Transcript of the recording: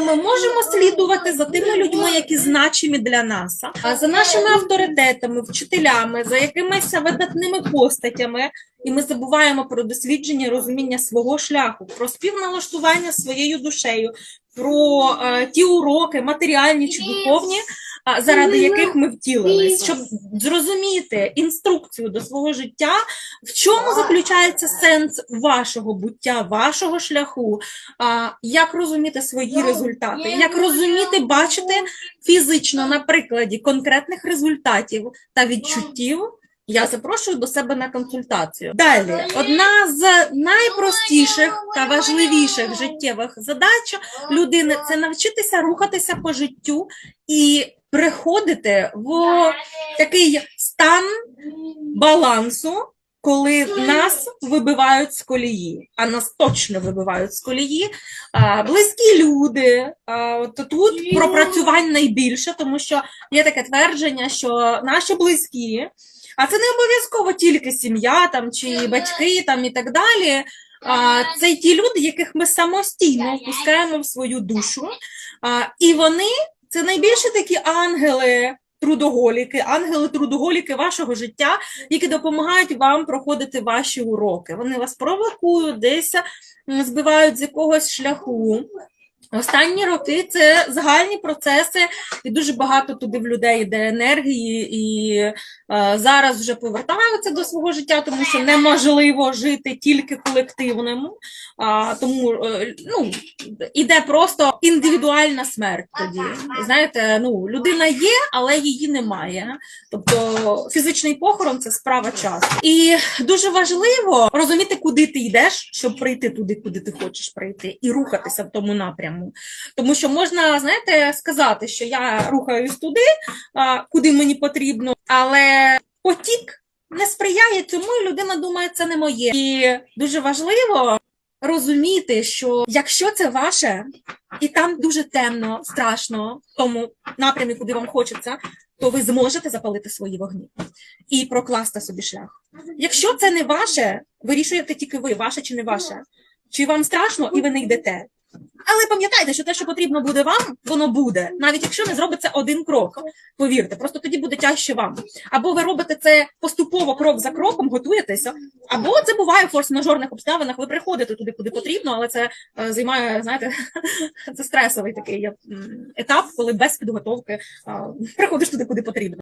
Ми можемо слідувати за тими людьми, які значимі для нас, а? За нашими авторитетами, вчителями, за якимись видатними постатями, і ми забуваємо про дослідження розуміння свого шляху, про співналаштування своєю душею, про е, ті уроки, матеріальні чи духовні, заради яких ми втілились, щоб зрозуміти інструкцію до свого життя, в чому заключається сенс вашого буття, вашого шляху, а, як розуміти свої результати, як розуміти, бачити фізично на прикладі конкретних результатів та відчуттів. Я запрошую до себе на консультацію. Далі, одна з найпростіших та важливіших життєвих задач людини це навчитися рухатися по життю і приходити в такий стан балансу, коли нас вибивають з колії, а нас точно вибивають з колії. А, близькі люди. А, от тут пропрацювань найбільше, тому що є таке твердження, що наші близькі, а це не обов'язково тільки сім'я там чи батьки там і так далі. А, це ті люди, яких ми самостійно впускаємо в свою душу, а, і вони це найбільше такі ангели. Трудоголіки, ангели-трудоголіки вашого життя, які допомагають вам проходити ваші уроки. Вони вас провокують, десь збивають з якогось шляху. Останні роки це загальні процеси, і дуже багато туди в людей йде енергії, і е, зараз вже повертаються до свого життя, тому що неможливо жити тільки колективному. А, тому е, ну, іде просто індивідуальна смерть тоді. Знаєте, ну, людина є, але її немає. Тобто фізичний похорон це справа часу. І дуже важливо розуміти, куди ти йдеш, щоб прийти туди, куди ти хочеш прийти, і рухатися в тому напряму. Тому що можна, знаєте, сказати, що я рухаюсь туди, куди мені потрібно, але потік не сприяє цьому, і людина думає, це не моє. І дуже важливо розуміти, що якщо це ваше, і там дуже темно, страшно в тому напрямі, куди вам хочеться, то ви зможете запалити свої вогні і прокласти собі шлях. Якщо це не ваше, вирішуєте тільки ви, ваше чи не ваше. Чи вам страшно і ви не йдете? Але пам'ятайте, що те, що потрібно буде вам, воно буде, навіть якщо не зробиться один крок. Повірте, просто тоді буде тяжче вам. Або ви робите це поступово крок за кроком, готуєтеся, або це буває в форс-мажорних обставинах. Ви приходите туди, куди потрібно, але це е, займає, знаєте, це стресовий такий етап, коли без підготовки е, приходиш туди, куди потрібно.